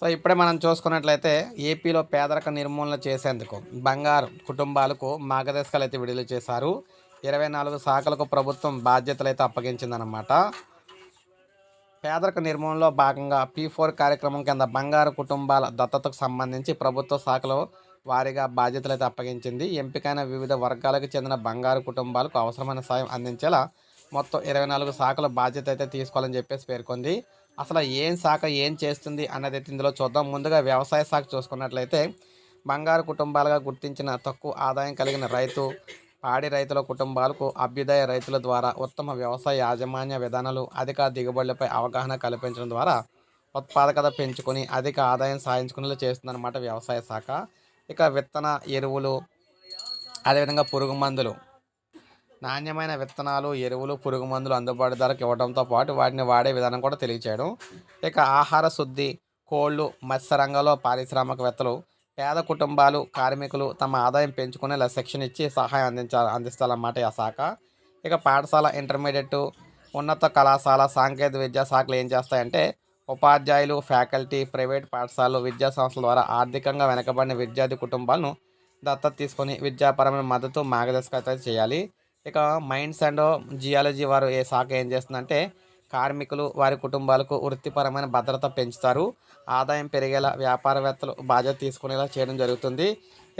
So ఇప్పుడే మనం చూసుకున్నట్లయితే ఏపీలో పేదరిక నిర్మూలన చేసేందుకు బంగారు కుటుంబాలకు మార్గదర్శకాలు అయితే విడుదల చేశారు. ఇరవై నాలుగు శాఖలకు ప్రభుత్వం బాధ్యతలు అయితే అప్పగించిందనమాట పేదరిక నిర్మూలనలో భాగంగా పీ ఫోర్ కార్యక్రమం కింద బంగారు కుటుంబాల దత్తతకు సంబంధించి ప్రభుత్వ శాఖలో వారీగా బాధ్యతలు అయితే అప్పగించింది. ఎంపికైన వివిధ వర్గాలకు చెందిన బంగారు కుటుంబాలకు అవసరమైన సాయం అందించేలా మొత్తం ఇరవై నాలుగు శాఖల బాధ్యత అయితే తీసుకోవాలని చెప్పేసి పేర్కొంది. అసలు ఏం శాఖ ఏం చేస్తుంది అన్నది అయితే ఇందులో చూద్దాం. ముందుగా వ్యవసాయ శాఖ చూసుకున్నట్లయితే బంగారు కుటుంబాలుగా గుర్తించిన తక్కువ ఆదాయం కలిగిన రైతు పాడి రైతుల కుటుంబాలకు అభ్యుదయ రైతుల ద్వారా ఉత్తమ వ్యవసాయ యాజమాన్య విధానాలు అధిక దిగుబడులపై అవగాహన కల్పించడం ద్వారా ఉత్పాదకత పెంచుకొని అధిక ఆదాయం సాధించుకునేలా చేస్తుందన్నమాట వ్యవసాయ శాఖ. ఇక విత్తన ఎరువులు అదేవిధంగా పురుగు మందులు. నాణ్యమైన విత్తనాలు ఎరువులు పురుగు మందులు అందుబాటు ధరకు ఇవ్వడంతో పాటు వాటిని వాడే విధానం కూడా తెలియచేయడం. ఇక ఆహార శుద్ధి కోళ్ళు మత్స్య రంగంలో పారిశ్రామికవేత్తలు పేద కుటుంబాలు కార్మికులు తమ ఆదాయం పెంచుకునేలా శిక్షణ ఇచ్చి సహాయం అందించాలి అందిస్తారన్నమాట ఆ శాఖ. ఇక పాఠశాల ఇంటర్మీడియట్ ఉన్నత కళాశాల సాంకేతిక విద్యా శాఖలు ఏం చేస్తాయంటే ఉపాధ్యాయులు ఫ్యాకల్టీ ప్రైవేట్ పాఠశాలలు విద్యా సంస్థల ద్వారా ఆర్థికంగా వెనకబడిన విద్యార్థి కుటుంబాలను దత్తత తీసుకొని విద్యాపరమైన మద్దతు మార్గదర్శకత చేయాలి. ఇక మైండ్స్ అండ్ జియాలజీ వారు ఏ శాఖ ఏం చేస్తుందంటే కార్మికులు వారి కుటుంబాలకు వృత్తిపరమైన భద్రత పెంచుతారు. ఆదాయం పెరిగేలా వ్యాపారవేత్తలు బాధ్యత తీసుకునేలా చేయడం జరుగుతుంది.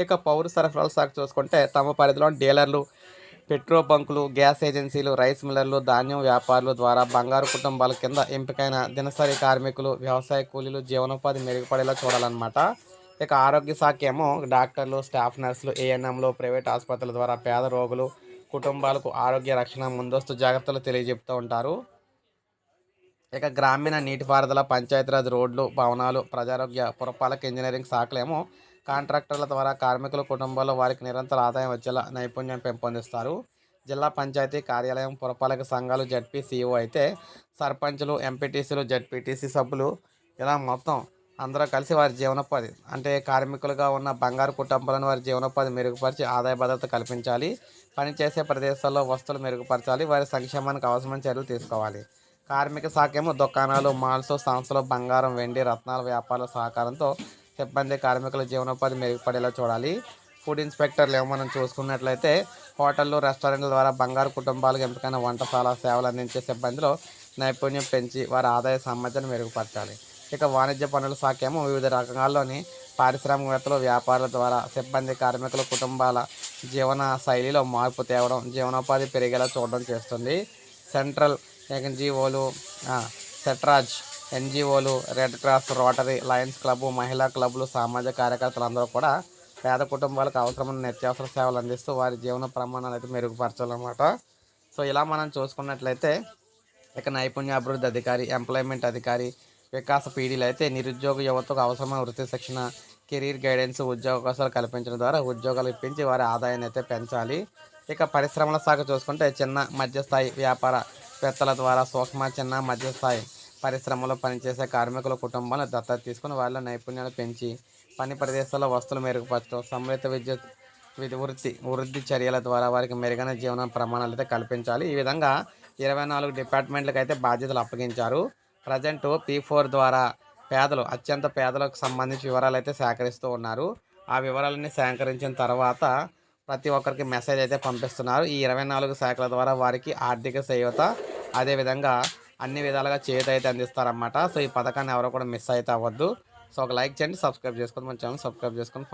ఇక పౌర సరఫరాల శాఖ చూసుకుంటే తమ పరిధిలో డీలర్లు పెట్రోల్ బంకులు గ్యాస్ ఏజెన్సీలు రైస్ మిల్లర్లు ధాన్యం వ్యాపారులు ద్వారా బంగారు కుటుంబాల కింద ఎంపికైన దినసరి కార్మికులు వ్యవసాయ కూలీలు జీవనోపాధి మెరుగుపడేలా చూడాలన్నమాట. ఇక ఆరోగ్య శాఖ ఏమో డాక్టర్లు స్టాఫ్ నర్సులు ఏఎన్ఎంలు ప్రైవేట్ ఆసుపత్రుల ద్వారా పేద రోగులు కుటుంబాలకు ఆరోగ్య రక్షణ ముందస్తు జాగ్రత్తలు తెలియజెప్తూ ఉంటారు. ఇక గ్రామీణ నీటిపారుదల పంచాయతీరాజ్ రోడ్లు భవనాలు ప్రజారోగ్య పురపాలక ఇంజనీరింగ్ శాఖలేమో కాంట్రాక్టర్ల ద్వారా కార్మికుల కుటుంబాల్లో వారికి నిరంతర ఆదాయం వచ్చేలా నైపుణ్యం పెంపొందిస్తారు. జిల్లా పంచాయతీ కార్యాలయం పురపాలక సంఘాలు జడ్పీ సీఈఓ అయితే సర్పంచులు ఎంపీటీసీలు జడ్పీటీసీ సభ్యులు ఇలా మొత్తం అందరూ కలిసి వారి జీవనోపాధి అంటే కార్మికులుగా ఉన్న బంగారు కుటుంబాలను వారి జీవనోపాధి మెరుగుపరిచి ఆదాయ భద్రత కల్పించాలి. పనిచేసే ప్రదేశాల్లో వస్తువులు మెరుగుపరచాలి. వారి సంక్షేమానికి అవసరమైన చర్యలు తీసుకోవాలి. కార్మిక శాఖ ఏమో దుకాణాలు మాల్స్ సంస్థలు బంగారం వెండి రత్నాల వ్యాపారాల సహకారంతో సిబ్బంది కార్మికుల జీవనోపాధి మెరుగుపడేలా చూడాలి. ఫుడ్ ఇన్స్పెక్టర్లు ఏమో మనం చూసుకున్నట్లయితే హోటళ్ళు రెస్టారెంట్ల ద్వారా బంగారు కుటుంబాలకు ఎంపికైన వంటశాల సేవలు అందించే సిబ్బందిలో నైపుణ్యం పెంచి వారి ఆదాయ సామర్థ్యాన్ని మెరుగుపరచాలి. ఇక వాణిజ్య పనుల శాఖ ఏమో వివిధ రంగాల్లోని పారిశ్రామికవేత్తలు వ్యాపారుల ద్వారా సిబ్బంది కార్మికుల కుటుంబాల జీవన శైలిలో మార్పు తేవడం జీవనోపాధి పెరిగేలా చూడడం చేస్తుంది. సెంట్రల్ ఎన్జిఓలు సెట్రాజ్ ఎన్జిఓలు red cross rotary lions club మహిళా క్లబ్లు సామాజిక కార్యకర్తలు అందరూ కూడా పేద కుటుంబాలకు అవసరమైన నిత్యావసర సేవలు అందిస్తూ వారి జీవన ప్రమాణాలు అయితే మెరుగుపరచాలన్నమాట. సో ఇలా మనం చూసుకున్నట్లయితే ఇక నైపుణ్య అభివృద్ధి అధికారి ఎంప్లాయ్మెంట్ అధికారి వికాస పీడీలు అయితే నిరుద్యోగ యువతకు అవసరమైన వృత్తి శిక్షణ కెరీర్ గైడెన్స్ ఉద్యోగ అవకాశాలు కల్పించడం ద్వారా ఉద్యోగాలు ఇప్పించి వారి ఆదాయాన్ని అయితే పెంచాలి. ఇక పరిశ్రమల శాఖ చూసుకుంటే చిన్న మధ్యస్థాయి వ్యాపార పెత్తల ద్వారా సూక్ష్మ చిన్న మధ్యస్థాయి పరిశ్రమలో పనిచేసే కార్మికుల కుటుంబాలను దత్తత తీసుకుని వాళ్ళ నైపుణ్యాలు పెంచి పని ప్రదేశాల్లో వస్తువులు మెరుగుపరచడం సమ్మిళిత విద్యుత్ వృత్తి వృద్ధి చర్యల ద్వారా వారికి మెరుగైన జీవన ప్రమాణాలు అయితే కల్పించాలి. ఈ విధంగా ఇరవై నాలుగు డిపార్ట్మెంట్లకు అయితే బాధ్యతలు అప్పగించారు. ప్రజెంట్ పీ ఫోర్ ద్వారా పేదలు అత్యంత పేదలకు సంబంధించి వివరాలు అయితే సేకరిస్తూ ఉన్నారు. ఆ వివరాలన్నీ సేకరించిన తర్వాత ప్రతి ఒక్కరికి మెసేజ్ అయితే పంపిస్తున్నారు. ఈ ఇరవై నాలుగు శాఖల ద్వారా వారికి ఆర్థిక సేవత అదేవిధంగా అన్ని విధాలుగా చేతి అయితే అందిస్తారన్నమాట. సో ఈ పథకాన్ని ఎవరో కూడా మిస్ అయితే అవ్వద్దు. సో ఒక లైక్ చేయండి సబ్స్క్రైబ్ చేసుకొని మన ఛానల్ సబ్స్క్రైబ్ చేసుకొని